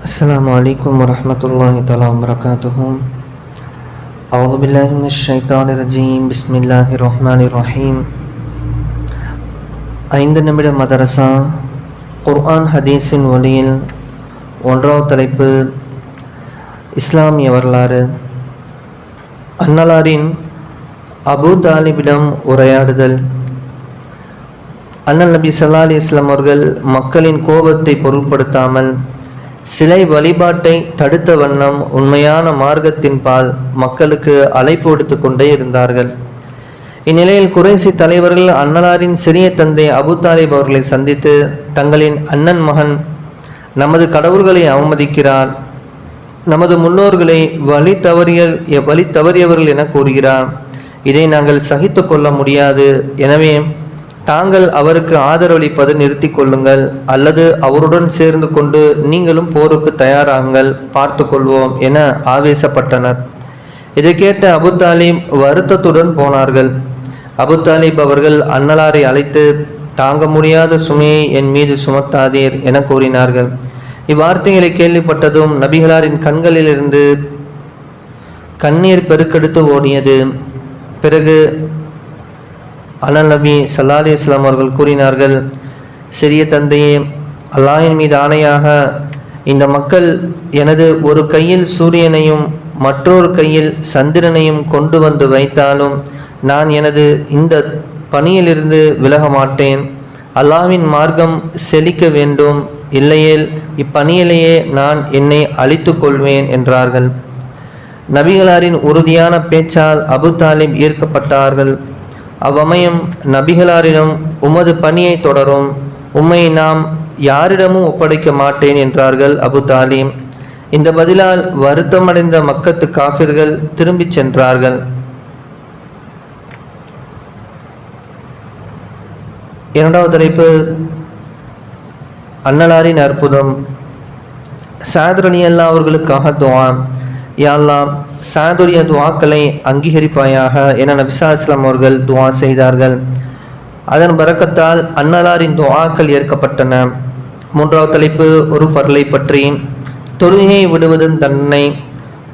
السلام عليكم ورحمة الله تعالى وبركاته أعوذ بالله من الشيطان الرجيم بسم الله الرحمن الرحيم ஐந்து நிமிட மதரசா குர்ஆன் ஹதீஸின் ஒளியில் ஒன்றாவது தலைப்பு இஸ்லாமிய வரலாறு அன்னலாரின் அபு தாலிபிடம் உரையாடுதல் அண்ணல் நபி ஸல்லல்லாஹு அலைஹி வஸல்லம் அவர்கள் மக்களின் கோபத்தை பொருட்படுத்தாமல் சிலை வழிபாட்டை தடுத்த வண்ணம் உண்மையான மார்க்கத்தின் பால் மக்களுக்கு அழைப்பு விடுத்து கொண்டே இருந்தார்கள். இந்நிலையில் குறைசி தலைவர்கள் அன்னலாரின் சிறிய தந்தை அபு தாலிப் அவர்களை சந்தித்து தங்களின் அண்ணன் மகன் நமது கடவுள்களை அவமதிக்கிறார். நமது முன்னோர்களை வழி தவறிய வழி தவறியவர்கள் என கூறுகிறார். இதை நாங்கள் சகித்து கொள்ள முடியாது. எனவே தாங்கள் அவருக்கு ஆதரவளிப்பது நிறுத்தி கொள்ளுங்கள் அல்லது அவருடன் சேர்ந்து கொண்டு நீங்களும் போருக்கு தயாராகுங்கள் பார்த்து கொள்வோம் என ஆவேசப்பட்டனர். இதை கேட்ட அபுத்தாலிம் வருத்தத்துடன் போனார்கள். அபுத்தாலிப் அவர்கள் அன்னலாரை அழைத்து தாங்க முடியாத சுமையை என் மீது சுமத்தாதீர் என கூறினார்கள். இவ்வார்த்தைகளை கேள்விப்பட்டதும் நபிகளாரின் கண்களிலிருந்து கண்ணீர் பெருக்கெடுத்து ஓடியது. பிறகு அனல் நபி சல்லா அலி இஸ்லாம் அவர்கள் கூறினார்கள் சிறிய தந்தையே அல்லாஹின் மீது ஆணையாக இந்த மக்கள் எனது ஒரு கையில் சூரியனையும் மற்றொரு கையில் சந்திரனையும் கொண்டு வந்து வைத்தாலும் நான் எனது இந்த பணியிலிருந்து விலக மாட்டேன். அல்லாவின் மார்க்கம் செழிக்க வேண்டும். இல்லையேல் இப்பணியிலேயே நான் என்னை அழித்து கொள்வேன் என்றார்கள். நபிகளாரின் உறுதியான பேச்சால் அபு தாலிப் ஈர்க்கப்பட்டார்கள். அவ்வமயம் நபிகளாரிடம் உமது பணியை தொடரும். உம்மை நாம் யாரிடமும் ஒப்படைக்க மாட்டேன் என்றார்கள் அபு தாலிம். இந்த பதிலால் வருத்தமடைந்த மக்கத்து காஃபிர்கள் திரும்பிச் சென்றார்கள். இரண்டாவது தலைப்பு அன்னலாரின் அற்புதம். சாதரணியல்லா அவர்களுக்காக துவான் யாழ்லாம் சாதுரிய துவாக்களை அங்கீகரிப்பாயாக என நபிசா இஸ்லாம் அவர்கள் துவா செய்தார்கள். அதன் பறக்கத்தால் அன்னலாரின் துவாக்கள் ஏற்கப்பட்டன. மூன்றாவது தலைப்பு ஒரு ஃபர்லை பற்றி. தொழுகையை விடுவதன் தன்னை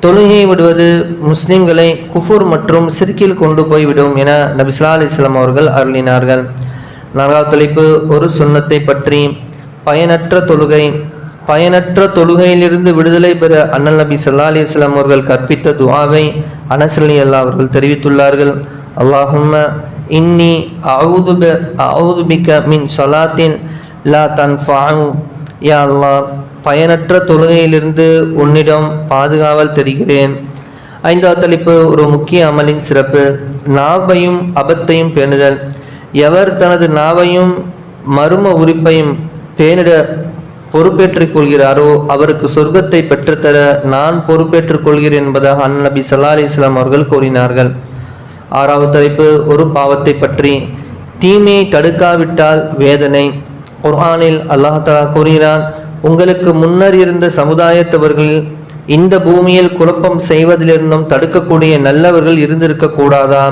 தொழுகையை விடுவது முஸ்லிம்களை குஃபூர் மற்றும் சிறுக்கில் கொண்டு போய்விடும் என நபிஸ்லா அலி இஸ்லாம் அவர்கள் அருளினார்கள். நான்காவது தலைப்பு ஒரு சுண்ணத்தை பற்றி. பயனற்ற தொழுகை. பயனற்ற தொழுகையிலிருந்து விடுதலை பெற அண்ணல் நபி சல்லா அலி இஸ்லாம் அவர்கள் கற்பித்த துவாவை அனசலி அல்லா அவர்கள் தெரிவித்துள்ளார்கள். அல்லாஹும்ம இன்னி அவுதுப அவுதுபிக்க மின் சலாத்தின் லா தன் ஃபாங் யா அல்லாஹ் பயனற்ற தொழுகையிலிருந்து உன்னிடம் பாதுகாவல் தெரிகிறேன். ஐந்தாவது தலைப்பு ஒரு முக்கிய அமலின் சிறப்பு. நாவையும் அபத்தையும் பேணுதல். எவர் தனது நாவையும் மர்ம உறுப்பையும் பேணிட பொறுப்பேற்றுக் கொள்கிறாரோ அவருக்கு சொர்க்கத்தை பெற்றுத்தர நான் பொறுப்பேற்றுக் கொள்கிறேன் என்பதாக அன்னபி சல்லா அலி இஸ்லாம் அவர்கள் கூறினார்கள். ஆறாவது தலைப்பு ஒரு பாவத்தை பற்றி. தீமையை தடுக்காவிட்டால் வேதனை. குர்ஆனில் அல்லாஹாலா கூறுகிறான் உங்களுக்கு முன்னர் இருந்த சமுதாயத்தவர்களில் இந்த பூமியில் குழப்பம் செய்வதிலிருந்தும் தடுக்கக்கூடிய நல்லவர்கள் இருந்திருக்க கூடாதா?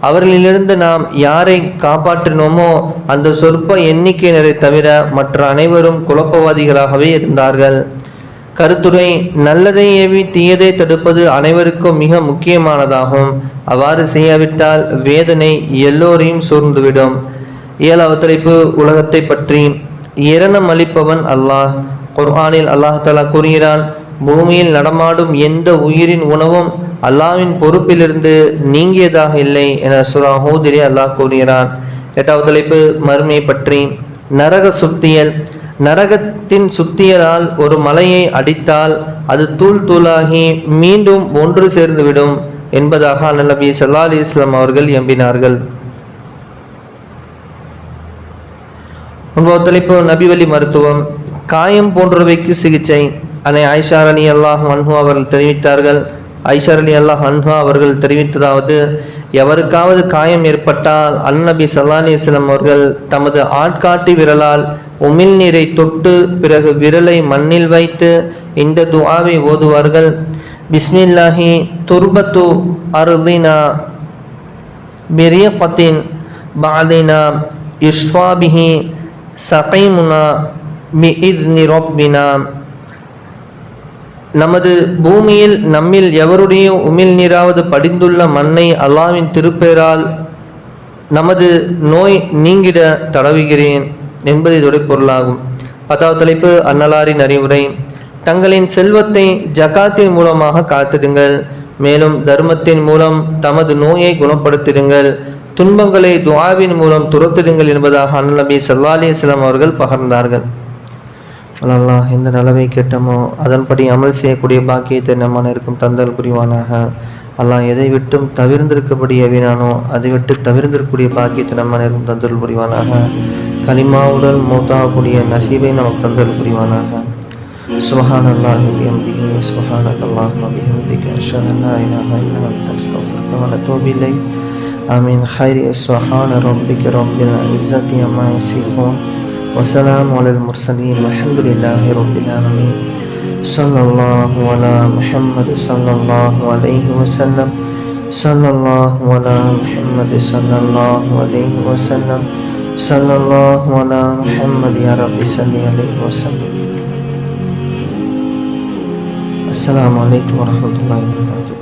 அவர்களிலிருந்து நாம் யாரை காப்பாற்றினோமோ அந்த சொற்ப எண்ணிக்கையினரை தவிர மற்ற அனைவரும் குழப்பவாதிகளாகவே இருந்தார்கள். கருத்துரை நல்லதை ஏவி தீயதை தடுப்பது அனைவருக்கும் மிக முக்கியமானதாகும். அவ்வாறு செய்யாவிட்டால் வேதனை எல்லோரையும் சூழ்ந்துவிடும். ஏழாவது தலைப்பு உலகத்தை பற்றி. இரணம் அளிப்பவன் அல்லாஹ். குர்ஆனில் அல்லாஹ் தலா கூறுகிறான் பூமியில் நடமாடும் எந்த உயிரின் உணவும் அல்லாவின் பொறுப்பிலிருந்து நீங்கியதாக இல்லை என சுரா ஹூதிரி அல்லாஹ் கூறுகிறான். எட்டாவது தலைப்பு மறுமையை பற்றி. நரக சுத்தியல். நரகத்தின் சுத்தியலால் ஒரு மலையை அடித்தால் அது தூள் தூளாகி மீண்டும் ஒன்று சேர்ந்துவிடும் என்பதாக அண்ணல் சல்லா அலி இஸ்லாம் அவர்கள் எம்பினார்கள். ஒன்பது தலைப்பு நபிவழி மருத்துவம். காயம் போன்றவைக்கு சிகிச்சை. அன்னை ஐஷா அலி அல்லாஹ் அன்ஹு அவர்கள் தெரிவித்தார்கள். ஐஷர் அலி அல்லாஹ் அன்ஹா அவர்கள் தெரிவித்ததாவது எவருக்காவது காயம் ஏற்பட்டால் அன்னபி சல்லா அலிஸ்லம் அவர்கள் தமது ஆட்காட்டி விரலால் உமிழ்நீரை தொட்டு பிறகு விரலை மண்ணில் வைத்து இந்த துவாவை ஓதுவார்கள். பிஸ்மில்லாஹி துர்பத்து அருதினா பிரியபத்தின் பாதினா இஷ்வாபிஹி சகைமுனா மி இத் நிரோப்பினா நமது பூமியில் நம்மில் எவருடைய உமிழ் நீராவது படிந்துள்ள மண்ணை அல்லாவின் திருப்பெயரால் நமது நோய் நீங்கிட தடவுகிறேன் என்பது இதோடைய பொருளாகும். பத்தாவது தலைப்பு அன்னலாரின் அறிவுரை. தங்களின் செல்வத்தை ஜகாத்தின் மூலமாக காத்திடுங்கள். மேலும் தர்மத்தின் மூலம் தமது நோயை குணப்படுத்திடுங்கள். துன்பங்களை துவாவின் மூலம் துரத்திடுங்கள் என்பதாக அன்னபி சல்லா அலிஸ்லாம் அவர்கள் பகர்ந்தார்கள். அல்லா எந்த நிலவை கெட்டமோ அதன்படி அமல் செய்யக்கூடிய பாக்கியத்தை நம்மான இருக்கும் தந்தல் புரிவானாக. அல்லாஹ் எதை விட்டும் தவிர்ந்திருக்கபடி எவினானோ அதை விட்டு தவிர்ந்திருக்கக்கூடிய பாக்கியத்தை நம்ம நேரம் தந்தல் புரிவானாக. கனிமாவுடன் மௌத்தாகக்கூடிய நசீபை நமக்கு தந்தல் புரிவானாக. சுபஹான் அல்லாஹ் அபிஹந்திகே சுபஹான் அல்லாஹ் அபிஹந்திகே அஷஹ் அல்லா இலாஹ இல்லா ஆமீன். ஹைரி சுபஹான் ரப்பிக ரப்பில் இஸ்ஸத்தி அம்மா யசிஃபூன் وسلام على المرسلين والحمد لله رب العالمين. صلى الله على محمد صلى الله عليه وسلم. صلى الله على محمد صلى الله عليه وسلم. صلى الله على محمد يا رب صل عليه وسلم. السلام عليكم ورحمة الله وبركاته.